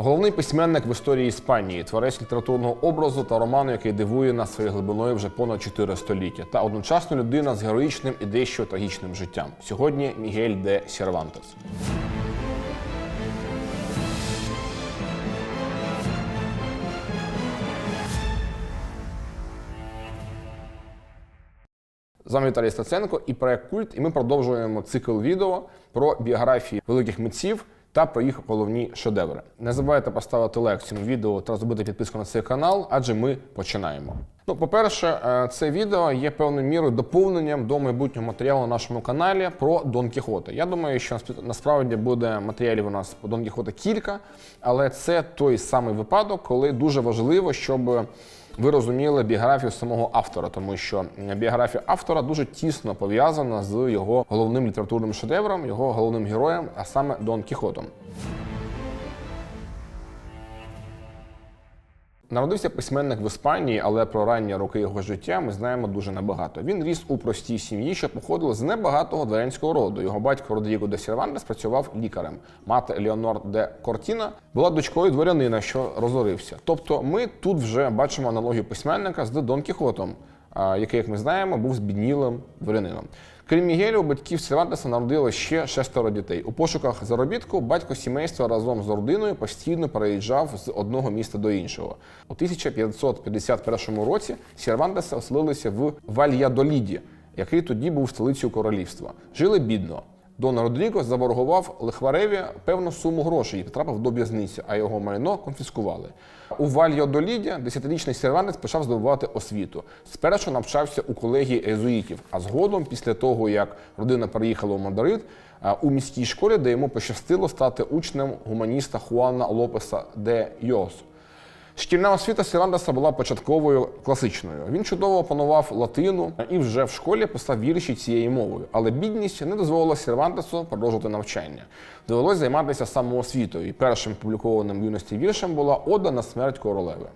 Головний письменник в історії Іспанії, творець літературного образу та роману, який дивує нас своєю глибиною вже понад 4 століття, та одночасно людина з героїчним і дещо трагічним життям. Сьогодні Мігель де Сервантес. З вами Віталій Стаценко і проект Культ. І ми продовжуємо цикл відео про біографії великих митців та про їх головні шедеври. Не забувайте поставити лайк цьому відео та зробити підписку на цей канал, адже ми починаємо. Ну, по-перше, е, це відео є певною мірою доповненням до майбутнього матеріалу на нашому каналі про Дон Кіхота. Я думаю, що насправді буде матеріалів у нас по Дон Кіхота кілька, але це той самий випадок, коли дуже важливо, щоб ви розуміли біографію самого автора, тому що біографія автора дуже тісно пов'язана з його головним літературним шедевром, його головним героєм, а саме Дон Кіхотом. Народився письменник в Іспанії, але про ранні роки його життя ми знаємо дуже небагато. Він ріс у простій сім'ї, що походила з небагатого дворянського роду. Його батько Родріго де Сервантес працював лікарем. Мати Леонор де Кортіна була дочкою дворянина, що розорився. Тобто, ми тут вже бачимо аналогію письменника з Дон Кіхотом, який, як ми знаємо, був збіднілим дворянином. Крім Мігелю, у батьків Сервантеса народило ще шестеро дітей. У пошуках заробітку батько сімейства разом з родиною постійно переїжджав з одного міста до іншого. У 1551 році Сервантеса оселилися в Вальядоліді, який тоді був столицею королівства. Жили бідно. Дон Родріго заборгував Лихвареві певну суму грошей і потрапив до в'язниці, а його майно конфіскували. У Вальядоліді десятирічний Сервантес почав здобувати освіту. Спершу навчався у колегії езуїтів, а згодом, після того як родина переїхала у Мадрид, у міській школі, де йому пощастило стати учнем гуманіста Хуана Лопеса де Йосу. Шкільна освіта Сірандеса була початковою класичною. Він чудово опанував латину і вже в школі писав вірші цією мовою. Але бідність не дозволила Сервантесу продовжувати навчання. Довелось займатися самоосвітою. І першим публікованим в юності віршем була Ода на смерть королеви.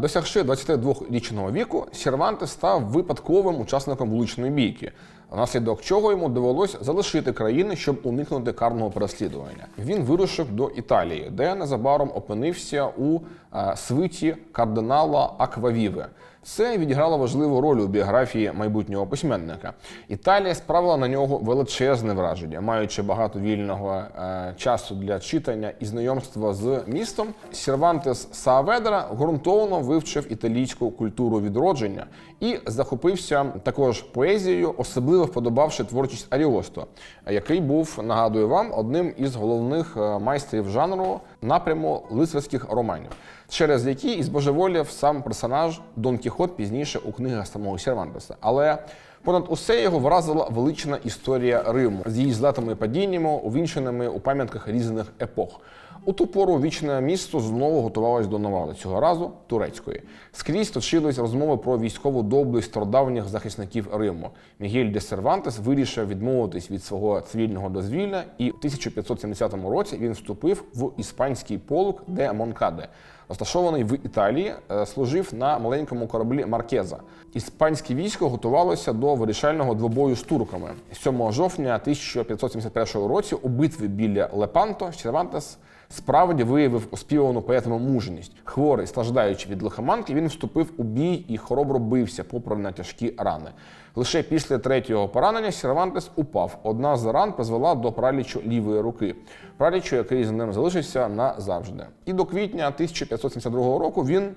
Досягши 22-річного віку, Сервантес став випадковим учасником вуличної бійки, внаслідок чого йому довелось залишити країну, щоб уникнути карного переслідування. Він вирушив до Італії, де незабаром опинився у е, свиті кардинала Аквавіве. Це відіграло важливу роль у біографії майбутнього письменника. Італія справила на нього величезне враження, маючи багато вільного е, часу для читання і знайомства з містом. Сервантес Сааведра ґрунтовно вивчив італійську культуру відродження і захопився також поезією, особливо вподобавши творчість Аріосто, який був, нагадую вам, одним із головних е, майстрів жанру напряму лицарських романів, через які і збожеволів сам персонаж Дон Кіхот пізніше у книгах самого Сервантеса. Але понад усе його вразила велична історія Риму з її злетами і падіннями, увінченими у пам'ятках різних епох. У ту пору вічне місто знову готувалось до навали, цього разу турецької. Скрізь точились розмови про військову доблесть стародавніх захисників Риму. Мігель де Сервантес вирішив відмовитись від свого цивільного дозвілля, і в 1570 році він вступив в іспанський полк де Монкаде. Розташований в Італії, е, служив на маленькому кораблі Маркеза. Іспанське військо готувалося до вирішального двобою з турками. 7 жовтня 1571 році у битві біля Лепанто Сервантес справді виявив оспівану поетами мужність. Хворий, страждаючи від лихоманки, він вступив у бій і хоробро бився, попри на тяжкі рани. Лише після третього поранення Сервантес упав. Одна з ран призвела до пралічу лівої руки, пралічу, який з ним залишився назавжди. І до квітня 1572 року він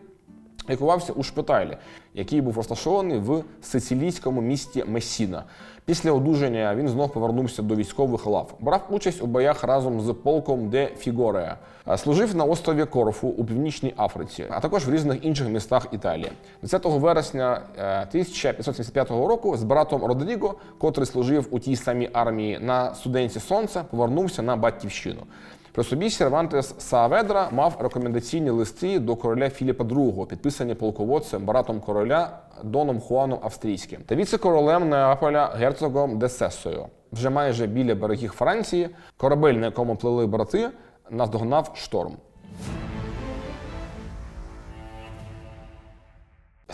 лікувався у шпиталі, який був розташований в сицилійському місті Месіна. Після одужання він знов повернувся до військових лав. Брав участь у боях разом з полком де Фігорея. Служив на острові Корфу у північній Африці, а також в різних інших містах Італії. 10 вересня е, 1575 року з братом Родріго, котрий служив у тій самій армії на студенці Сонця, повернувся на батьківщину. При собі Сервантес Сааведра мав рекомендаційні листи до короля Філіпа II, підписані полководцем, братом короля Доном Хуаном Австрійським та віце-королем Неаполя герцогом Десесою. Вже майже біля берегів Франції корабель, на якому плили брати, наздогнав шторм.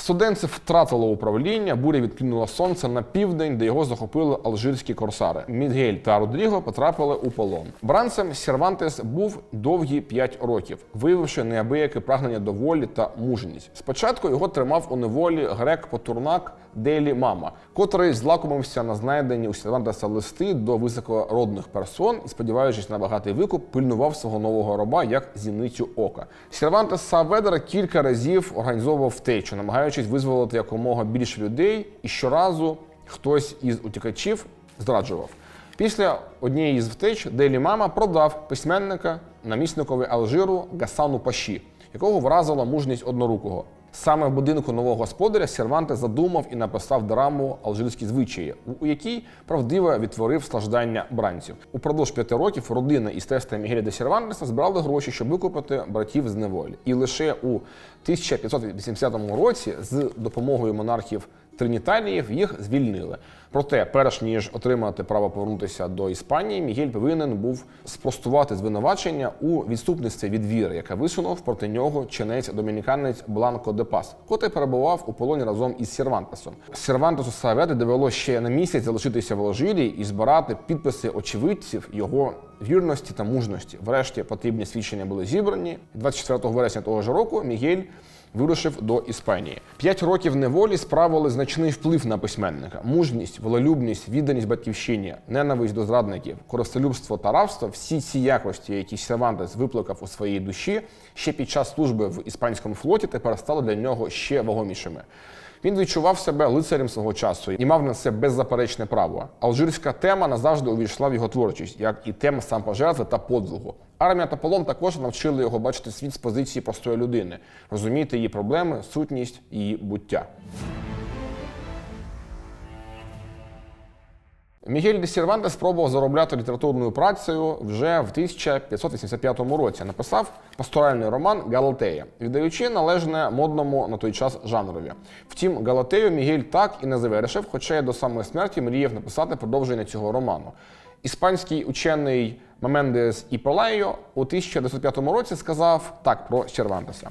Студенці втратило управління, буря відкинула сонце на південь, де його захопили алжирські корсари. Мігель та Родріго потрапили у полон. Бранцем Сервантес був довгі 5 років, виявивши неабияке прагнення до волі та мужність. Спочатку його тримав у неволі грек-потурнак Делі Мама, котрий злакомився на знайдені у Сервантеса листи до високородних персон і, сподіваючись на багатий викуп, пильнував свого нового раба як зіницю ока. Сервантес Саведера кілька разів організовував втечу, намагаючись визволити якомога більше людей, і щоразу хтось із утікачів зраджував. Після однієї з втеч Делі Мама продав письменника намісникові Алжиру Гасану Паші, якого вразила мужність однорукого. Саме в будинку нового господаря Серванте задумав і написав драму Алжирські звичаї, у якій правдиво відтворив страждання бранців. Упродовж п'яти років родина із теста Мігеля де Сервантеса збирали гроші, щоб викупити братів з неволі. І лише у 1580 році з допомогою монархів Триніталіїв їх звільнили. Проте, перш ніж отримати право повернутися до Іспанії, Мігель повинен був спростувати звинувачення у відступництві від віри, яке висунув проти нього чинець домініканець Бланко де Пас, котрий перебував у полоні разом із Сервантесом. Сервантесу Савети довелося ще на місяць залишитися в Алжирі і збирати підписи очевидців його вірності та мужності. Врешті потрібні свідчення були зібрані. 24 вересня того ж року Мігель вирушив до Іспанії. П'ять років неволі справили значний вплив на письменника. Мужність, волелюбність, відданість батьківщині, ненависть до зрадників, користолюбство та рабство всі ці якості, які Сервантес виплакав у своїй душі ще під час служби в іспанському флоті, тепер стали для нього ще вагомішими. Він відчував себе лицарем свого часу і мав на це беззаперечне право. Алжирська тема назавжди увійшла в його творчість, як і тема самопожертви та подвигу. Армія та полон також навчили його бачити світ з позиції простої людини, розуміти її проблеми, сутність її буття. Мігель де Серванте спробував заробляти літературною працею вже в 1585 році. Написав пасторальний роман Галатея, віддаючи належне модному на той час жанрові. Втім, Галатею Мігель так і не завершив, хоча й до самої смерті мріяв написати продовження цього роману. Іспанський учений Мемендес Іполайо у 1905 році сказав так про Сервантеса.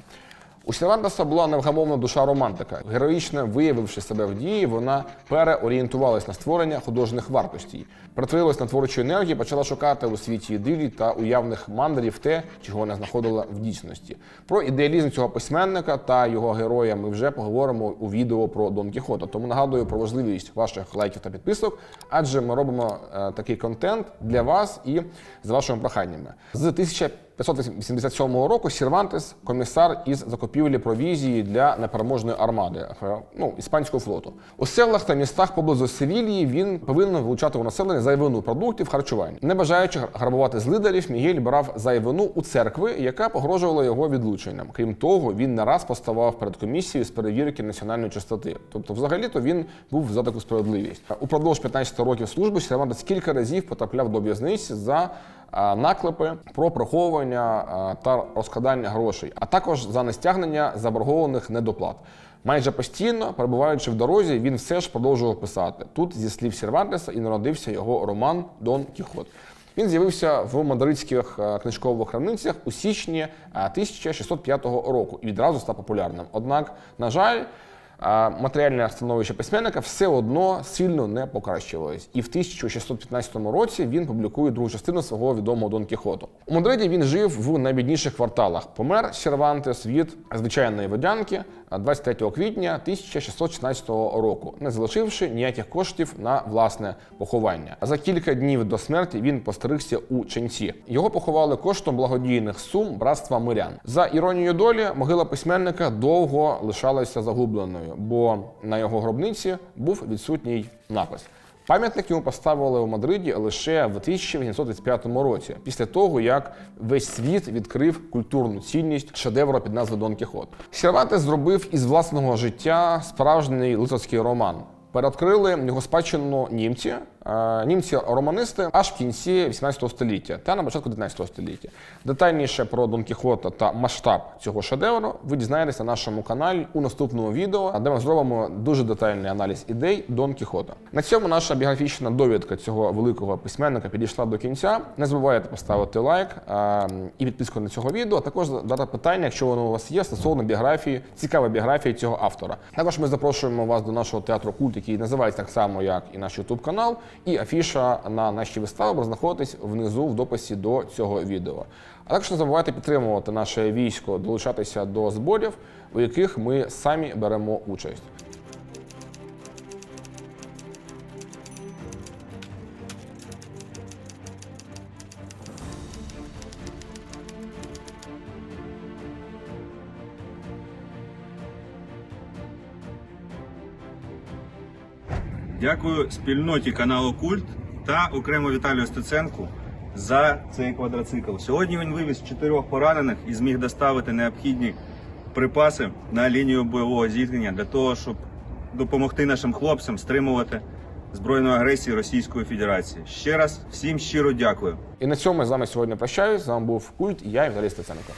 У Сервантеса була невгамовна душа романтика. Героїчно виявивши себе в дії, вона переорієнтувалась на створення художніх вартостей, перетворилась на творчу енергію, почала шукати у світі ідилій та уявних мандрів те, чого не знаходила в дійсності. Про ідеалізм цього письменника та його героя ми вже поговоримо у відео про Дон Кіхота. Тому нагадую про важливість ваших лайків та підписок, адже ми робимо е, такий контент для вас і з вашими проханнями. З 1587 року Сірвантес комісар із закупівлі провізії для непереможної армади е, ну, іспанського флоту. У селах та містах поблизу Севілії він повинен вилучати у населення зайвину продуктів харчування. Не бажаючи грабувати злидарів, Мігель брав зайвину у церкви, яка погрожувала його відлученням. Крім того, він не раз поставав перед комісією з перевірки національної чистоти. Тобто, взагалі-то він був за таку справедливість. Упродовж 15 років служби Сірвантес кілька разів потрапляв до в'язниці за наклепи про приховування та розкладання грошей, а також за нестягнення заборгованих недоплат. Майже постійно, перебуваючи в дорозі, він все ж продовжував писати. Тут, зі слів Сервантеса, і народився його роман Дон Кіхот. Він з'явився в мадридських е, книжкових храницях у січні е, 1605 року і відразу став популярним. Однак, на жаль, матеріальне становище письменника все одно сильно не покращувалось. І в 1615 році він публікує другу частину свого відомого Дон Кіхоту. У Мадриді він жив в найбідніших кварталах. Помер Сервантес від звичайної водянки 23 квітня 1616 року, не залишивши ніяких коштів на власне поховання. За кілька днів до смерті він постригся у ченці. Його поховали коштом благодійних сум братства мирян. За іронією долі, могила письменника довго лишалася загубленою, бо на його гробниці був відсутній напис. Пам'ятник йому поставили у Мадриді лише в 1835 році, після того як весь світ відкрив культурну цінність шедевра під назвою Дон Кіхот. Сервантес зробив із власного життя справжній лицарський роман. Передкрили його спадщину німці, німці-романисти аж в кінці 18 століття та на початку 19 століття. Детальніше про Дон Кіхота та масштаб цього шедевру ви дізнаєтесь на нашому каналі у наступному відео, де ми зробимо дуже детальний аналіз ідей Дон Кіхота. На цьому наша біографічна довідка цього великого письменника підійшла до кінця. Не забувайте поставити лайк е, і підписку на цього відео, а також задати питання, якщо воно у вас є, стосовно біографії, цікавої біографії цього автора. Також ми запрошуємо вас до нашого театру культ, який називається так само, як і наш YouTube канал, і афіша на наші вистави буде знаходитись внизу в дописі до цього відео. А також не забувайте підтримувати наше військо, долучатися до зборів, у яких ми самі беремо участь. Дякую спільноті каналу Культ та окремо Віталію Стеценку за цей квадроцикл. Сьогодні він вивіз чотирьох поранених і зміг доставити необхідні припаси на лінію бойового зіткнення для того, щоб допомогти нашим хлопцям стримувати збройну агресію Російської Федерації. Ще раз всім щиро дякую. І на цьому я з вами сьогодні прощаюсь. З вами був культ і я, Віталій Стеценко.